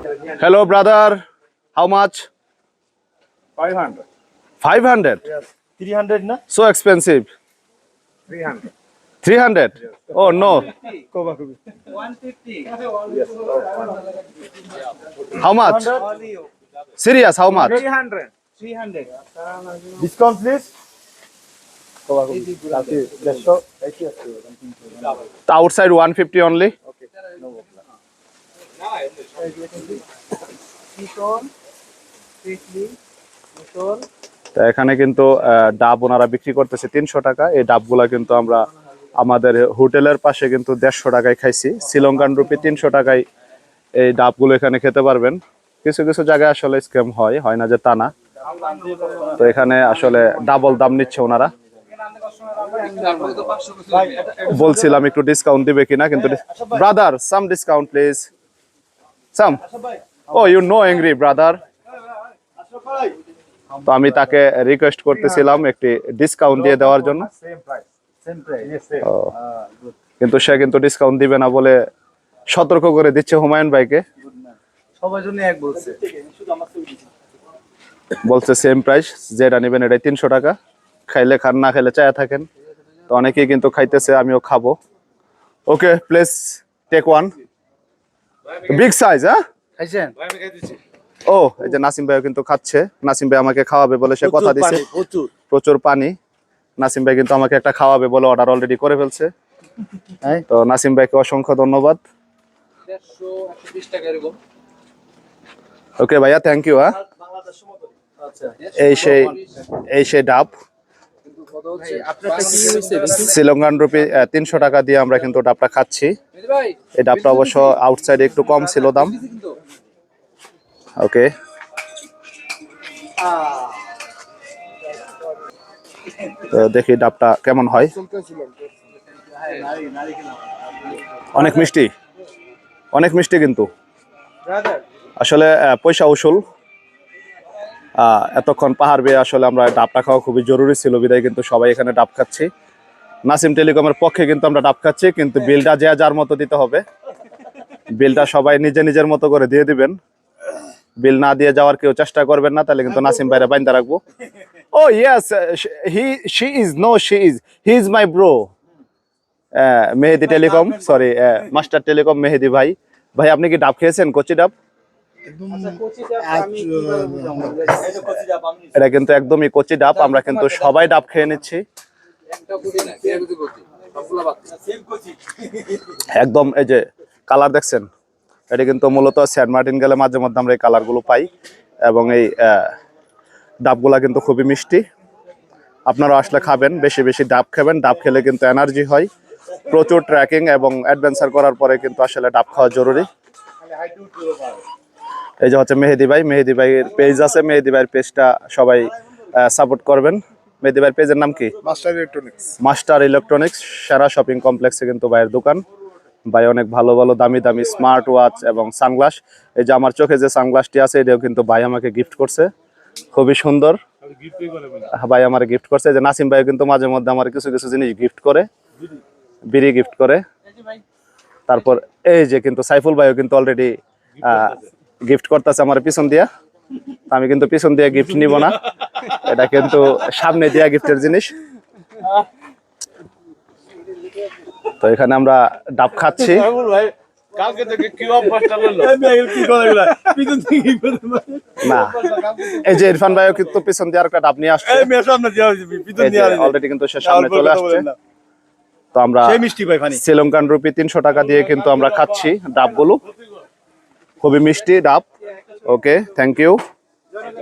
Hello, brother. How much? 500. 500. Yes. 300 na? So expensive. 300. 300. Yes. Oh, no. Koba Kobi. How much? Serious, how much? 300. 300. Discount please. Outside 150 only. তো এখানে কিন্তু ডাব ওনারা বিক্রি করতেছে তিনশো টাকা। এই ডাবগুলা কিন্তু আমরা আমাদের হোটেলের পাশে কিন্তু দেড়শো টাকায় খাইছি। শ্রীলঙ্কান রুপি তিনশো টাকায় এই ডাবগুলো এখানে খেতে পারবেন। কিছু কিছু জায়গায় আসলে স্ক্যাম হয় হয় না যে তা না। তো এখানে আসলে ডাবল দাম নিচ্ছে ওনারা। বলছিলাম একটু ডিসকাউন্ট দিবে কিনা, কিন্তু brother some discount please some oh you know angry brother তো আমি তাকে রিকোয়েস্ট করতেছিলাম একটি ডিসকাউন্ট দিয়ে দেওয়ার জন্য। কিন্তু সে কিন্তু ডিসকাউন্ট দিবে না বলে সতর্ক করে দিচ্ছে হুমায়ুন ভাইকে। সবার জন্য এক বলছে। বলছে সেম প্রাইস যেটা নেবেন এটাই তিনশো টাকা। খাইলে খান না খাইলে চায়া থাকেন। তো অনেকেই কিন্তু খাইতেছে আমিও খাব। Okay place take one big size হ্যাঁ খাইছেন? ও এই যে নাসিম ভাইও কিন্তু খাচ্ছে। নাসিম ভাই আমাকে খাওয়াবে বলে সে কথা দিছে। প্রচুর। প্রচুর পানি। নাসিম ভাই কিন্তু আমাকে একটা খাওয়াবে বলে অর্ডার অলরেডি করে ফেলছে। হ্যাঁ তো নাসিম ভাইকে অসংখ্য ধন্যবাদ। ওকে ভাইয়া থ্যাংক ইউ হ্যাঁ আচ্ছা এই সেই এই সেই ডাব। শ্রীলঙ্কান রুপি তিনশো টাকা দিয়ে আমরা কিন্তু ডাবটা খাচ্ছি। এই ডাবটা অবশ্য আউটসাইডে একটু কম ছিল দাম। ওকে। তো দেখি ডাবটা কেমন হয়। অনেক মিষ্টি। অনেক মিষ্টি কিন্তু। আসলে পয়সা উসুল। এতক্ষণ পাহাড় বেয়ে আসলে আমরা ডাবটা খাওয়া খুবই জরুরি ছিল, বিদায় কিন্তু সবাই এখানে ডাব খাচ্ছি। নাসিম টেলিকমের পক্ষে কিন্তু আমরা ডাব খাচ্ছি, কিন্তু বিলটা যে যার মতো দিতে হবে। বিলটা সবাই নিজে নিজের মতো করে দিয়ে দিবেন। বিল না দিয়ে যাওয়ার কেউ চেষ্টা করবেন না, তাহলে কিন্তু নাসিম বাইরে বাইন্দা রাখব। ও yes he she is no she is he is my bro Mehedi telecom sorry master telecom Mehedi ভাই। ভাই, আপনি কি ডাব খেয়েছেন, কচি ডাব? এটা কিন্তু একদমই কচি ডাব আমরা কিন্তু সবাই ডাব খেয়ে নিচ্ছি। একদম এই যে কালার দেখছেন এটা কিন্তু মূলত সেন্ট মার্টিন গেলে মাঝে মধ্যে আমরা এই কালারগুলো পাই। এবং এই ডাবগুলা কিন্তু খুবই মিষ্টি। আপনারা আসলে খাবেন বেশি বেশি ডাব খাবেন। ডাব খেলে কিন্তু এনার্জি হয়। প্রচুর ট্র্যাকিং এবং অ্যাডভেঞ্চার করার পরে কিন্তু আসলে ডাব খাওয়া জরুরি। এই যে হচ্ছে মেহেদি ভাই মেহেদি ভাইয়ের পেজ আছে মেহেদি ভাইয়ের পেজটা সবাই সাপোর্ট করবেন। মেহেদি ভাইয়ের পেজের নাম কি? মাস্টার ইলেকট্রনিক্স মাস্টার ইলেকট্রনিক্স সেরা শপিং কমপ্লেক্সে কিন্তু ভাইয়ের দোকান। ভাই অনেক ভালো ভালো দামি দামি স্মার্ট ওয়াচ এবং সানগ্লাস এই যে আমার চোখে যে সানগ্লাসটি আছে এটাও কিন্তু ভাই আমাকে গিফট করছে। খুবই সুন্দর। ভাই আমার গিফট করছে। যে নাসিম ভাই কিন্তু মাঝে মধ্যে আমার কিছু কিছু জিনিস গিফট করে। বিড়ি গিফট করে। তারপর এই যে কিন্তু সাইফুল ভাইও কিন্তু অলরেডি গিফট করতেছে আমার পিছন দিয়া। আমি কিন্তু পিছন দিয়ে গিফট নিব না। এটা কিন্তু সামনে দিয়া গিফটের জিনিস। তো এখানে আমরা ডাব খাচ্ছি। না এই যে ইরফান ভাইও কিন্তু পিছন দিয়ে আর একটা ডাব নিয়ে আসছে। অলরেডি কিন্তু সে সামনে চলে আসছে। তো আমরা সেই মিষ্টি শ্রীলঙ্কান রুপি তিনশো টাকা দিয়ে কিন্তু আমরা খাচ্ছি ডাবগুলো। খুবই মিষ্টি ডাব। Okay thank you